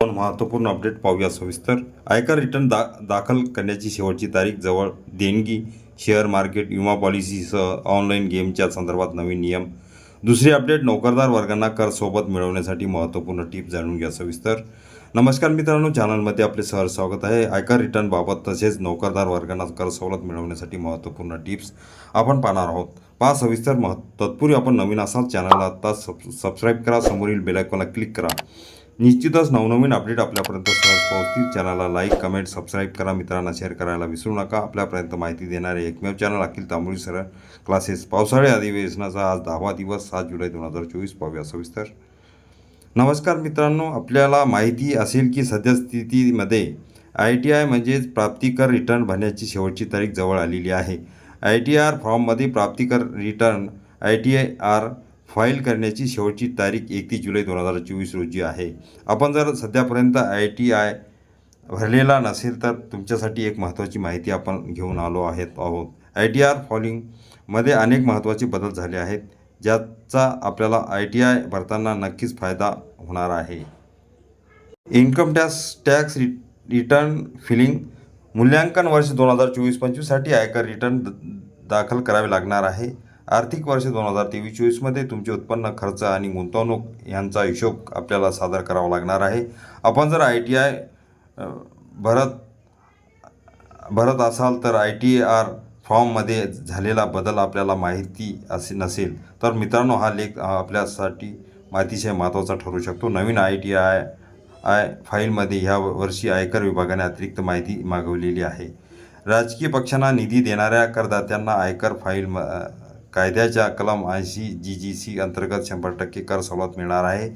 आपण महत्त्वपूर्ण अपडेट पाहूया सविस्तर. आयकर रिटर्न दा दाखल करण्याची शेवटची तारीख जवळ देणगी शेअर मार्केट विमा पॉलिसीसह ऑनलाईन गेमच्या संदर्भात नवीन नियम. दुसरी अपडेट नोकरदार वर्गांना कर सोबत मिळवण्यासाठी महत्त्वपूर्ण टिप जाणून घ्या सविस्तर. नमस्कार मित्रांनो चॅनलमध्ये आपले सहर स्वागत आहे. आयकर रिटर्नबाबत तसेच नोकरदार वर्गांना कर सवलत मिळवण्यासाठी महत्त्वपूर्ण टिप्स आपण पाहणार आहोत. पहा सविस्तर मह तत्पूर्वी आपण नवीन असाल चॅनलला आत्ता सब सबस्क्राईब करा. समोरील बेलायकॉनला क्लिक करा. निश्चितच नवनवीन अपडेट आपल्यापर्यंत सहज पोहोचतील. चॅनलला लाईक कमेंट सबस्क्राईब करा. मित्रांना शेअर करायला विसरू नका. आपल्यापर्यंत माहिती देणारे एकमेव channel Akhil Tamboli sir classes पावसाळी अधिवेशनाचा आज दहावा दिवस. सात जुलै दोन हजार चोवीस. पाहूया सविस्तर. नमस्कार मित्रांनो. आपल्याला माहिती असेल की सद्यस्थितीमध्ये आय टी आय म्हणजेच प्राप्तिकर रिटर्न भरण्याची शेवटची तारीख जवळ आलेली आहे. आय टी आर फॉर्ममध्ये प्राप्तिकर return I T R file करण्याची शेवटची तारीख एकतीस जुलै दोन हजार चोवीस रोजी आहे. आपण जर सध्यापर्यंत आय टी आय भरलेला नसेल तर तुमच्यासाठी एक महत्त्वाची माहिती आपण घेऊन आलो आहेत आहोत. आय टी आर फॉलिंगमध्ये अनेक महत्त्वाचे बदल झाले आहेत ज्याचा आपल्याला आय टी आय भरताना नक्कीच फायदा होणार आहे. Income tax tax re return filing मूल्यांकन वर्ष दोन हजार चोवीस पंचवीससाठी आयकर रिटर्न द दाखल करावे लागणार आहे. आर्थिक वर्ष दोन हजार तेवीस चोवीसमध्ये तुमचे उत्पन्न खर्च आणि गुंतवणूक यांचा हिशोब आपल्याला सादर करावा लागणार आहे. आपण जर आय टी आय भरत भरत असाल तर आय टी आर फॉर्ममध्ये झालेला बदल आपल्याला माहिती असे नसेल तर मित्रांनो हा लेख आपल्यासाठी अतिशय महत्त्वाचा ठरू शकतो. नवीन आय टी आय आय फाईलमध्ये ह्या वर्षी आयकर विभागाने अतिरिक्त माहिती मागवलेली आहे. राजकीय पक्षांना निधी देणाऱ्या करदात्यांना आयकर फाईल म कायद्याच्या कलम ऐंशी जी जी सी अंतर्गत शंभर टक्के कर सवलत मिळणार आहे.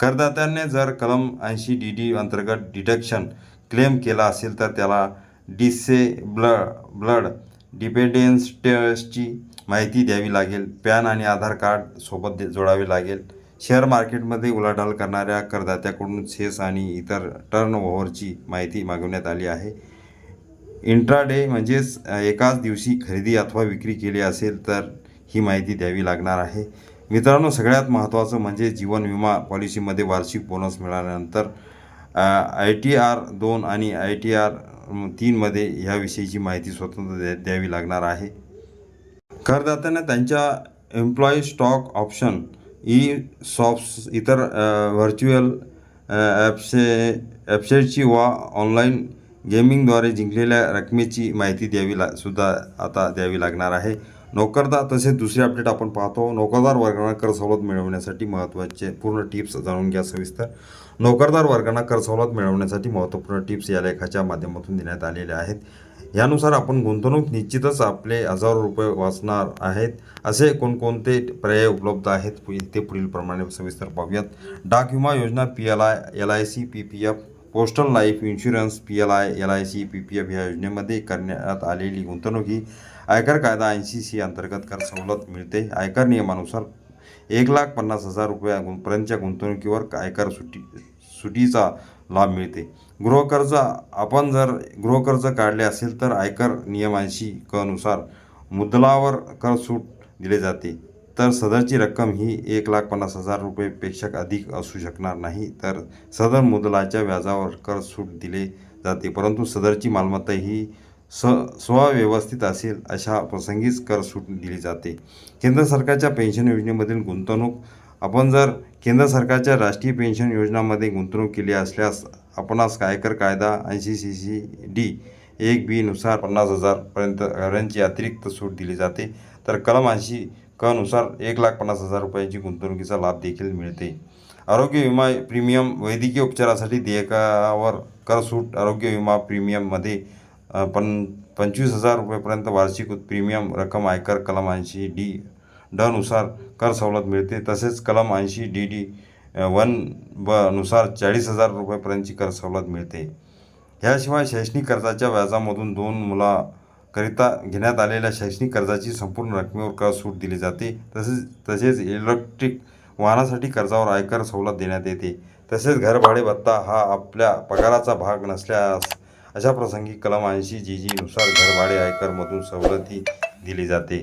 करदात्याने जर कलम ऐंशी डी डी अंतर्गत डिडक्शन क्लेम केला असेल तर त्याला डिसेब्ल ब्लड डिपेंडेन्स टेस्टची माहिती द्यावी लागेल. पॅन आणि आधार कार्ड सोबत दे- जोडावे लागेल. शेअर मार्केटमध्ये उलाढाल करणाऱ्या करदात्याकडून सेस आणि इतर टर्न ओव्हरची माहिती मागवण्यात आली आहे. इंट्राडे म्हणजेच एकाच दिवशी खरेदी अथवा विक्री केली असेल तर ही माहिती द्यावी लागणार आहे. मित्रांनो सगळ्यात महत्त्वाचं म्हणजे जीवन विमा पॉलिसीमध्ये वार्षिक बोनस मिळाल्यानंतर आय टी आर दोन आणि आय टी आर तीनमध्ये ह्याविषयीची माहिती स्वतंत्र द्या द्यावी लागणार आहे. करदात्यांना त्यांच्या employee stock option E soft इतर व्हर्च्युअल ॲप्से ॲपसेटची वा ऑनलाईन गेमिंगद्वारे जिंकलेल्या रकमेची माहिती द्यावी ला सुद्धा आता द्यावी लागणार आहे. नोकरदार तसेच दुसरे अपडेट आपण पाहतो. नोकरदार वर्गांना कर सवलत मिळवण्यासाठी महत्त्वाचे पूर्ण टिप्स जाणून घ्या सविस्तर. नोकरदार वर्गांना कर सवलत मिळवण्यासाठी महत्त्वपूर्ण टिप्स या लेखाच्या माध्यमातून देण्यात आलेल्या आहेत. यानुसार आपण गुंतवणूक निश्चितच आपले हजारो रुपये वाचणार आहेत. असे कोणकोणते पर्याय उपलब्ध आहेत? ते पुढील प्रमाणे सविस्तर पाहूयात. डाक विमा योजना P L I L I C P P F postal life insurance P L I L I C P P F ह्या योजनेमध्ये करण्यात आलेली गुंतवणूक ही आयकर कायदा ऐंशी सी अंतर्गत कर सवलत मिळते. आयकर नियमानुसार एक लाख पन्नास हजार रुपयापर्यंतच्या गुंतवणुकीवर आयकर सुटी सुटीचा लाभ मिळते. गृहकर्ज आपण जर गृहकर्ज काढले असेल तर आयकर नियमांशी कनुसार क मुद्दलावर कर सूट दिले जाते. तर सदरची रक्कम ही एक लाख पन्नास हजार रुपयेपेक्षा अधिक असू शकणार नाही. तर सदर मुदलाच्या व्याजावर कर सूट दिले जाते परंतु सदरची मालमत्ता ही स स्वव्यवस्थित असेल अशा प्रसंगीच कर सूट दिली जाते. केंद्र सरकारच्या पेन्शन योजनेमधील गुंतवणूक आपण जर केंद्र सरकारच्या राष्ट्रीय पेन्शन योजनामध्ये गुंतवणूक केली असल्यास आपणास आयकर कायदा ऐंशी सी सी डी एक बी नुसार पन्नास हजारपर्यंत घरांची अतिरिक्त सूट दिली जाते. तर कलम ऐंशी क एक लाख पन्नास हजार रुपयांची गुंतवणुकीचा लाभ देखील मिळते. आरोग्य विमा प्रीमियम वैद्यकीय उपचारासाठी देयकावर कर सूट आरोग्य विमा प्रीमियममध्ये पण पंचवीस हजार रुपयेपर्यंत वार्षिक प्रीमियम रक्कम आयकर कलम ऐंशी डी डनुसार कर सवलत मिळते. तसेच कलम ऐंशी डी डी वन ब नुसार चाळीस हजार रुपयेपर्यंतची कर सवलत मिळते. ह्याशिवाय शैक्षणिक कर्जाच्या व्याजामधून दोन मुला करिता घेण्यात आलेल्या शैक्षणिक कर्जाची संपूर्ण रकमेवर कर सूट दिली जाते. तसेच तसेच इलेक्ट्रिक वाहनासाठी कर्जावर आयकर सवलत देण्यात येते. तसेच घरभाडे भत्ता हा आपल्या पगाराचा भाग नसल्यास अशा प्रसंगी कलम ऐंशी जी जीनुसार घरभाडे आयकरमधून सवलती दिली जाते.